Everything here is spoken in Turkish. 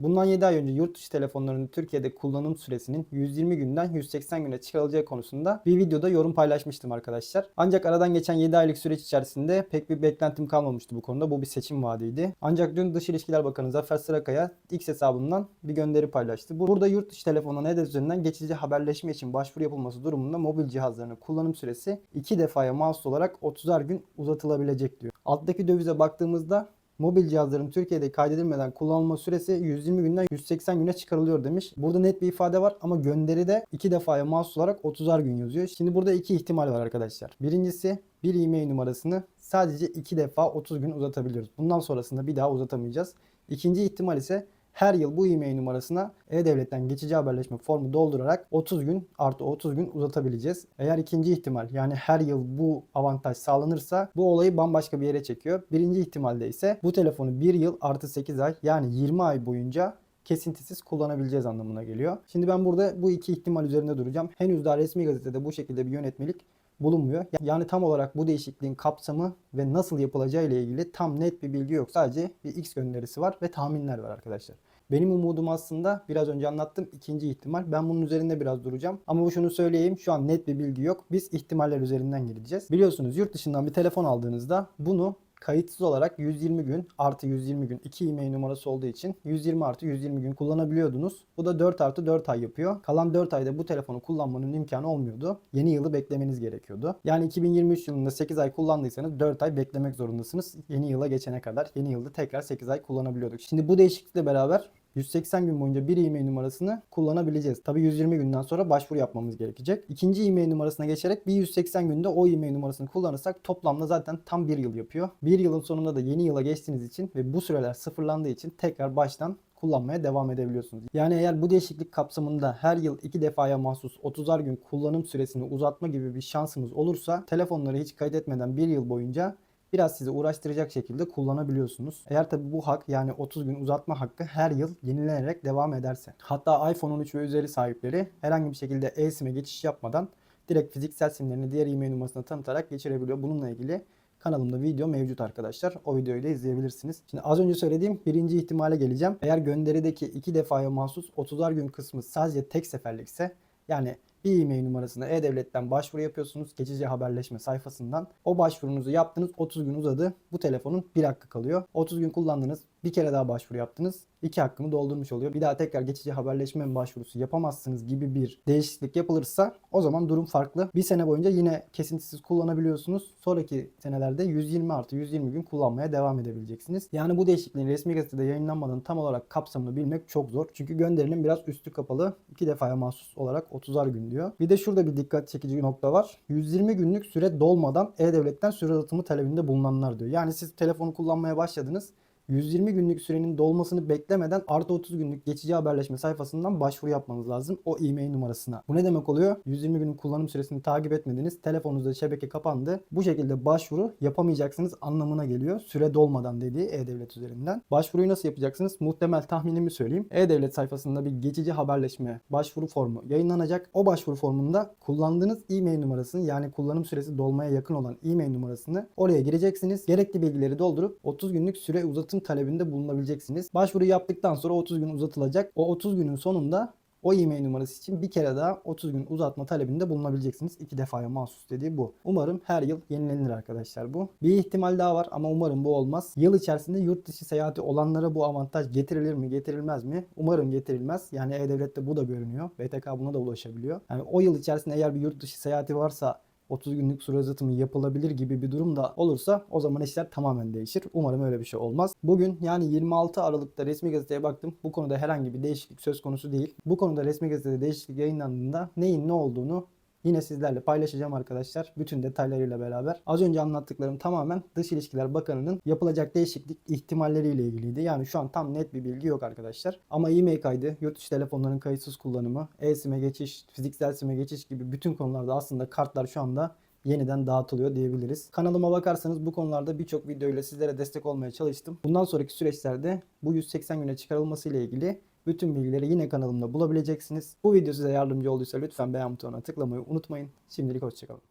Bundan 7 ay önce yurt dışı telefonlarının Türkiye'de kullanım süresinin 120 günden 180 güne çıkarılacağı konusunda bir videoda yorum paylaşmıştım arkadaşlar. Ancak aradan geçen 7 aylık süreç içerisinde pek bir beklentim kalmamıştı bu konuda. Bu bir seçim vaadiydi. Ancak dün Dış İlişkiler Bakanı Zafer Sırakaya X hesabından bir gönderi paylaştı. Burada yurt dışı telefonuna NEDES üzerinden geçici haberleşme için başvuru yapılması durumunda mobil cihazlarının kullanım süresi 2 defaya mahsus olarak 30'ar gün uzatılabilecek diyor. Alttaki dövize baktığımızda mobil cihazların Türkiye'de kaydedilmeden kullanılma süresi 120 günden 180 güne çıkarılıyor demiş. Burada net bir ifade var ama gönderide iki defaya mahsus olarak 30'ar gün yazıyor. Şimdi burada iki ihtimal var arkadaşlar. Birincisi bir e-mail numarasını sadece iki defa 30 gün uzatabiliyoruz. Bundan sonrasında bir daha uzatamayacağız. İkinci ihtimal ise her yıl bu e-mail numarasına E-Devlet'ten geçici haberleşme formu doldurarak 30 gün artı 30 gün uzatabileceğiz. Eğer ikinci ihtimal yani her yıl bu avantaj sağlanırsa bu olayı bambaşka bir yere çekiyor. Birinci ihtimalde ise bu telefonu 1 yıl artı 8 ay yani 20 ay boyunca kesintisiz kullanabileceğiz anlamına geliyor. Şimdi ben burada bu iki ihtimal üzerinde duracağım. Henüz daha resmi gazetede bu şekilde bir yönetmelik bulunmuyor. Yani tam olarak bu değişikliğin kapsamı ve nasıl yapılacağı ile ilgili tam net bir bilgi yok. Sadece bir X gönderisi var ve tahminler var arkadaşlar. Benim umudum aslında biraz önce anlattım ikinci ihtimal. Ben bunun üzerinde biraz duracağım. Ama bu şunu söyleyeyim şu an net bir bilgi yok. Biz ihtimaller üzerinden gideceğiz. Biliyorsunuz yurt dışından bir telefon aldığınızda bunu kayıtsız olarak 120 gün artı 120 gün 2 e-mail numarası olduğu için 120 artı 120 gün kullanabiliyordunuz. Bu da 4 artı 4 ay yapıyor. Kalan 4 ayda bu telefonu kullanmanın imkanı olmuyordu. Yeni yılı beklemeniz gerekiyordu. Yani 2023 yılında 8 ay kullandıysanız 4 ay beklemek zorundasınız. Yeni yıla geçene kadar. Yeni yılda tekrar 8 ay kullanabiliyorduk. Şimdi bu değişiklikle beraber 180 gün boyunca bir e-mail numarasını kullanabileceğiz. Tabii 120 günden sonra başvuru yapmamız gerekecek. İkinci e-mail numarasına geçerek bir 180 günde o e-mail numarasını kullanırsak toplamda zaten tam bir yıl yapıyor. Bir yılın sonunda da yeni yıla geçtiğiniz için ve bu süreler sıfırlandığı için tekrar baştan kullanmaya devam edebiliyorsunuz. Yani eğer bu değişiklik kapsamında her yıl iki defaya mahsus 30'ar gün kullanım süresini uzatma gibi bir şansınız olursa telefonları hiç kaydetmeden bir yıl boyunca biraz sizi uğraştıracak şekilde kullanabiliyorsunuz. Eğer tabi bu hak yani 30 gün uzatma hakkı her yıl yenilenerek devam ederse. Hatta iPhone 13 ve üzeri sahipleri herhangi bir şekilde e-SIM'e geçiş yapmadan direkt fiziksel simlerini diğer e-mail numarasına tanıtarak geçirebiliyor. Bununla ilgili kanalımda video mevcut arkadaşlar. O videoyu da izleyebilirsiniz. Şimdi az önce söylediğim birinci ihtimale geleceğim. Eğer gönderideki iki defaya mahsus 30'ar gün kısmı sadece tek seferlikse yani e-mail numarasına E-Devlet'ten başvuru yapıyorsunuz. Geçici haberleşme sayfasından. O başvurunuzu yaptınız. 30 gün uzadı. Bu telefonun bir hakkı kalıyor. 30 gün kullandınız. Bir kere daha başvuru yaptınız. iki hakkını doldurmuş oluyor. Bir daha tekrar geçici haberleşme başvurusu yapamazsınız gibi bir değişiklik yapılırsa o zaman durum farklı. Bir sene boyunca yine kesintisiz kullanabiliyorsunuz. Sonraki senelerde 120 artı 120 gün kullanmaya devam edebileceksiniz. Yani bu değişikliğin resmi gazetede yayınlanmadan tam olarak kapsamını bilmek çok zor. Çünkü gönderinin biraz üstü kapalı. iki defaya mahsus olarak 30'ar gün diyor. Bir de şurada bir dikkat çekici bir nokta var. 120 günlük süre dolmadan E-Devlet'ten süre uzatımı talebinde bulunanlar diyor. Yani siz telefonu kullanmaya başladınız. 120 günlük sürenin dolmasını beklemeden artı 30 günlük geçici haberleşme sayfasından başvuru yapmanız lazım o e-mail numarasına. Bu ne demek oluyor? 120 günün kullanım süresini takip etmediniz. Telefonunuzda şebeke kapandı. Bu şekilde başvuru yapamayacaksınız anlamına geliyor. Süre dolmadan dediği E-Devlet üzerinden. Başvuruyu nasıl yapacaksınız? Muhtemel tahminimi söyleyeyim. E-Devlet sayfasında bir geçici haberleşme başvuru formu yayınlanacak. O başvuru formunda kullandığınız e-mail numarasını yani kullanım süresi dolmaya yakın olan e-mail numarasını oraya gireceksiniz. Gerekli bilgileri doldurup 30 günlük süre uzatım talebinde bulunabileceksiniz. Başvuru yaptıktan sonra 30 gün uzatılacak. O 30 günün sonunda o e-mail numarası için bir kere daha 30 gün uzatma talebinde bulunabileceksiniz. İki defaya mahsus dediği bu. Umarım her yıl yenilenir arkadaşlar bu. Bir ihtimal daha var ama umarım bu olmaz. Yıl içerisinde yurt dışı seyahati olanlara bu avantaj getirilir mi getirilmez mi? Umarım getirilmez. Yani E-Devlet'te bu da görünüyor. BTK buna da ulaşabiliyor. Yani o yıl içerisinde eğer bir yurt dışı seyahati varsa 30 günlük süre uzatımı yapılabilir gibi bir durum da olursa o zaman işler tamamen değişir. Umarım öyle bir şey olmaz. Bugün yani 26 Aralık'ta resmi gazeteye baktım. Bu konuda herhangi bir değişiklik söz konusu değil. Bu konuda resmi gazetede değişiklik yayınlandığında neyin ne olduğunu Yine sizlerle paylaşacağım arkadaşlar. Bütün detaylarıyla beraber. Az önce anlattıklarım tamamen Dış İlişkiler Bakanı'nın yapılacak değişiklik ihtimalleriyle ilgiliydi. Yani şu an tam net bir bilgi yok arkadaşlar. Ama e-mail kaydı, yurt dışı telefonların kayıtsız kullanımı, e-SIM'e geçiş, fiziksel SIM'e geçiş gibi bütün konularda aslında kartlar şu anda yeniden dağıtılıyor diyebiliriz. Kanalıma bakarsanız bu konularda birçok videoyla sizlere destek olmaya çalıştım. Bundan sonraki süreçlerde bu 180 güne çıkarılması ile ilgili bütün bilgileri yine kanalımda bulabileceksiniz. Bu video size yardımcı olduysa lütfen beğen butonuna tıklamayı unutmayın. Şimdilik hoşçakalın.